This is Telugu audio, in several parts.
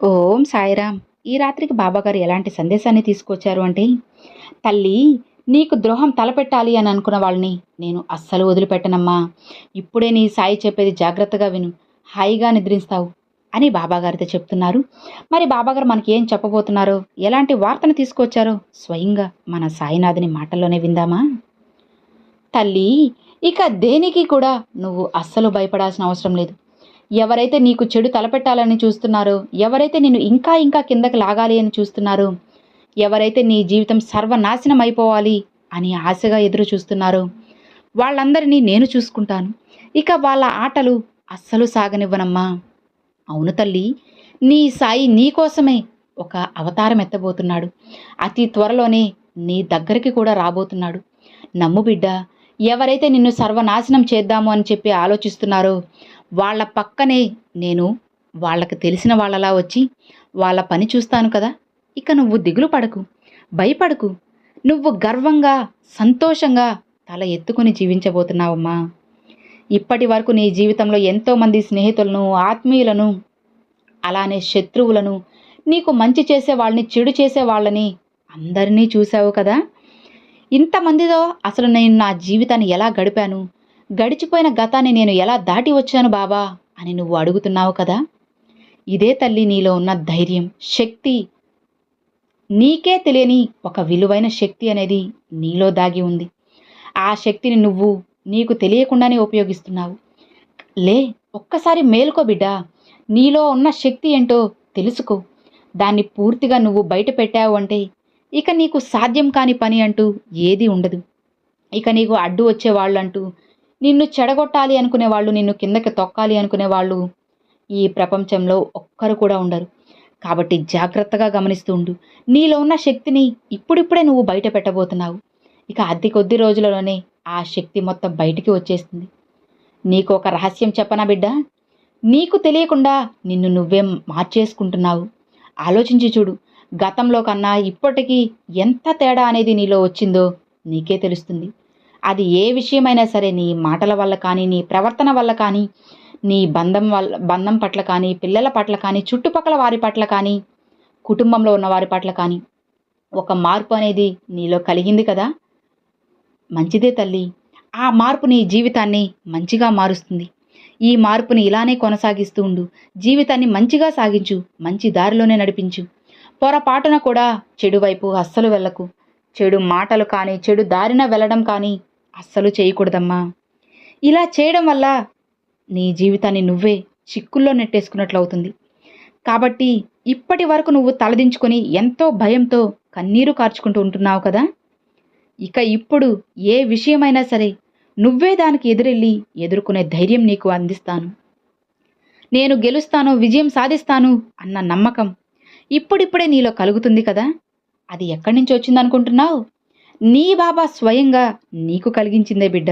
ఓం సాయిరామ్. ఈ రాత్రికి బాబాగారు ఎలాంటి సందేశాన్ని తీసుకొచ్చారు అంటే తల్లి నీకు ద్రోహం తలపెట్టాలి అని అనుకున్న వాళ్ళని నేను అస్సలు వదిలిపెట్టనమ్మా. ఇప్పుడే నీ సాయి చెప్పేది జాగ్రత్తగా విను. హాయిగా నిద్రిస్తావు అని బాబాగారితో చెప్తున్నారు. మరి బాబాగారు మనకి ఏం చెప్పబోతున్నారో ఎలాంటి వార్తను తీసుకొచ్చారో స్వయంగా మన సాయినాథుని మాటల్లోనే విందామా? తల్లి ఇక దేనికి కూడా నువ్వు అస్సలు భయపడాల్సిన అవసరం లేదు. ఎవరైతే నీకు చెడు తలపెట్టాలని చూస్తున్నారో ఎవరైతే నిన్ను ఇంకా ఇంకా కిందకి లాగాలి అని చూస్తున్నారో ఎవరైతే నీ జీవితం సర్వనాశనం అయిపోవాలి అని ఆశగా ఎదురు చూస్తున్నారో వాళ్ళందరినీ నేను చూసుకుంటాను. ఇక వాళ్ళ ఆటలు అస్సలు సాగనివ్వనమ్మా. అవును తల్లి నీ సాయి నీ కోసమే ఒక అవతారం ఎత్తబోతున్నాడు. అతి త్వరలోనే నీ దగ్గరికి కూడా రాబోతున్నాడు. నమ్ము బిడ్డ ఎవరైతే నిన్ను సర్వనాశనం చేద్దాము అని చెప్పి ఆలోచిస్తున్నారో వాళ్ళ పక్కనే నేను వాళ్ళకి తెలిసిన వాళ్ళలా వచ్చి వాళ్ళ పని చూస్తాను కదా ఇక నువ్వు దిగులు పడకు భయపడకు. నువ్వు గర్వంగా సంతోషంగా తల ఎత్తుకుని జీవించబోతున్నావమ్మా. ఇప్పటి వరకు నీ జీవితంలో ఎంతోమంది స్నేహితులను ఆత్మీయులను అలానే శత్రువులను నీకు మంచి చేసే వాళ్ళని చెడు చేసే వాళ్ళని అందరినీ చూసావు కదా. ఇంతమందితో అసలు నేను నా జీవితాన్ని ఎలా గడిపాను? గడిచిపోయిన గతాన్ని నేను ఎలా దాటి వచ్చాను బాబా అని నువ్వు అడుగుతున్నావు కదా? ఇదే తల్లి నీలో ఉన్న ధైర్యం శక్తి. నీకే తెలియని ఒక విలువైన శక్తి అనేది నీలో దాగి ఉంది. ఆ శక్తిని నువ్వు నీకు తెలియకుండానే ఉపయోగిస్తున్నావు. లే ఒక్కసారి మేలుకో బిడ్డ. నీలో ఉన్న శక్తి ఏంటో తెలుసుకో. దాన్ని పూర్తిగా నువ్వు బయట పెట్టావు అంటే ఇక నీకు సాధ్యం కాని పని అంటూ ఏది ఉండదు. ఇక నీకు అడ్డు వచ్చే వాళ్ళంటూ నిన్ను చెడగొట్టాలి అనుకునే వాళ్ళు నిన్ను కిందకి తొక్కాలి అనుకునే వాళ్ళు ఈ ప్రపంచంలో ఒక్కరు కూడా ఉండరు. కాబట్టి జాగ్రత్తగా గమనిస్తూ ఉండు. నీలో ఉన్న శక్తిని ఇప్పుడిప్పుడే నువ్వు బయట పెట్టబోతున్నావు. ఇక అతి కొద్ది రోజులలోనే ఆ శక్తి మొత్తం బయటికి వచ్చేస్తుంది. నీకు ఒక రహస్యం చెప్పనా బిడ్డ? నీకు తెలియకుండా నిన్ను నువ్వే మార్చేసుకుంటున్నావు. ఆలోచించి చూడు. గతంలో కన్నా ఇప్పటికీ ఎంత తేడా అనేది నీలో వచ్చిందో నీకే తెలుస్తుంది. అది ఏ విషయమైనా సరే నీ మాటల వల్ల కానీ నీ ప్రవర్తన వల్ల కానీ నీ బంధం వల్ల బంధం పట్ల కానీ పిల్లల పట్ల కానీ చుట్టుపక్కల వారి పట్ల కానీ కుటుంబంలో ఉన్న వారి పట్ల కానీ ఒక మార్పు అనేది నీలో కలిగింది కదా? మంచిదే తల్లి. ఆ మార్పు నీ జీవితాన్ని మంచిగా మారుస్తుంది. ఈ మార్పుని ఇలానే కొనసాగిస్తూ ఉండు. జీవితాన్ని మంచిగా సాగించు. మంచి దారిలోనే నడిపించు. పొరపాటున కూడా చెడు వైపు అస్సలు వెళ్ళకు. చెడు మాటలు కానీ చెడు దారిన వెళ్ళడం కానీ అస్సలు చేయకూడదమ్మా. ఇలా చేయడం వల్ల నీ జీవితాన్ని నువ్వే చిక్కుల్లో నెట్టేసుకున్నట్లు అవుతుంది కాబట్టి ఇప్పటి వరకు నువ్వు తలదించుకొని ఎంతో భయంతో కన్నీరు కార్చుకుంటూ ఉంటున్నావు కదా? ఇక ఇప్పుడు ఏ విషయమైనా సరే నువ్వే దానికి ఎదురెళ్ళి ఎదుర్కొనే ధైర్యం నీకు అందిస్తాను. నేను గెలుస్తాను విజయం సాధిస్తాను అన్న నమ్మకం ఇప్పుడిప్పుడే నీలో కలుగుతుంది కదా? అది ఎక్కడి నుంచి వచ్చిందనుకుంటున్నావు? నీ బాబా స్వయంగా నీకు కలిగించిందే బిడ్డ.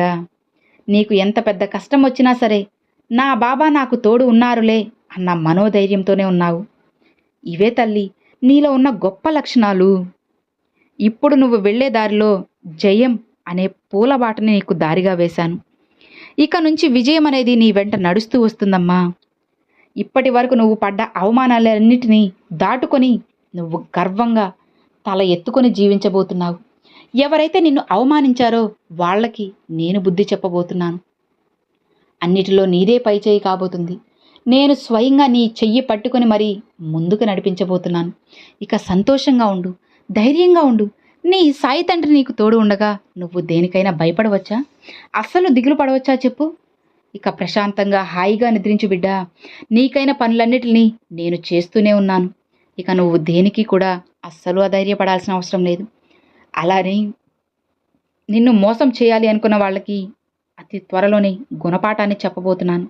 నీకు ఎంత పెద్ద కష్టం వచ్చినా సరే నా బాబా నాకు తోడు ఉన్నారులే అన్న మనోధైర్యంతోనే ఉన్నావు. ఇవే తల్లి నీలో ఉన్న గొప్ప లక్షణాలు. ఇప్పుడు నువ్వు వెళ్ళే దారిలో జయం అనే పూలబాటని నీకు దారిగా వేశాను. ఇక నుంచి విజయం అనేది నీ వెంట నడుస్తూ వస్తుందమ్మా. ఇప్పటి వరకు నువ్వు పడ్డ అవమానాలన్నిటినీ దాటుకొని నువ్వు గర్వంగా తల ఎత్తుకొని జీవించబోతున్నావు. ఎవరైతే నిన్ను అవమానించారో వాళ్ళకి నేను బుద్ధి చెప్పబోతున్నాను. అన్నిటిలో నీదే పైచేయి కాబోతుంది. నేను స్వయంగా నీ చెయ్యి పట్టుకొని మరీ ముందుకు నడిపించబోతున్నాను. ఇక సంతోషంగా ఉండు ధైర్యంగా ఉండు. నీ సాయి తండ్రి నీకు తోడు ఉండగా నువ్వు దేనికైనా భయపడవచ్చా? అస్సలు దిగులు పడవచ్చా చెప్పు. ఇక ప్రశాంతంగా హాయిగా నిద్రించు బిడ్డా. నీకైన పనులన్నిటినీ నేను చేస్తూనే ఉన్నాను. ఇక నువ్వు దేనికి కూడా అస్సలు అధైర్యపడాల్సిన అవసరం లేదు. అలానే నిన్ను మోసం చేయాలి అనుకున్న వాళ్ళకి అతి త్వరలోనే గుణపాఠాన్ని చెప్పబోతున్నాను.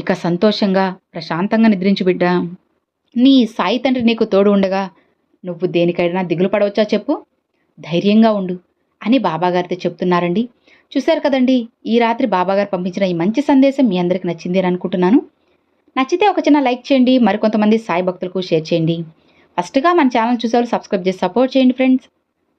ఇక సంతోషంగా ప్రశాంతంగా నిద్రించు బిడ్డా. నీ సాయి తండ్రి నీకు తోడు ఉండగా నువ్వు దేనికైనా దిగులు పడవచ్చా చెప్పు? ధైర్యంగా ఉండు అని బాబాగారితో చెప్తున్నారండి. చూశారు కదండి ఈ రాత్రి బాబాగారు పంపించిన ఈ మంచి సందేశం మీ అందరికి నచ్చింది అని అనుకుంటున్నాను. నచ్చితే ఒక చిన్న లైక్ చేయండి మరికొంతమంది సాయి భక్తులకు షేర్ చేయండి. ఫస్ట్గా మన ఛానల్ చూసేవాళ్ళు సబ్స్క్రైబ్ చేసి సపోర్ట్ చేయండి friends.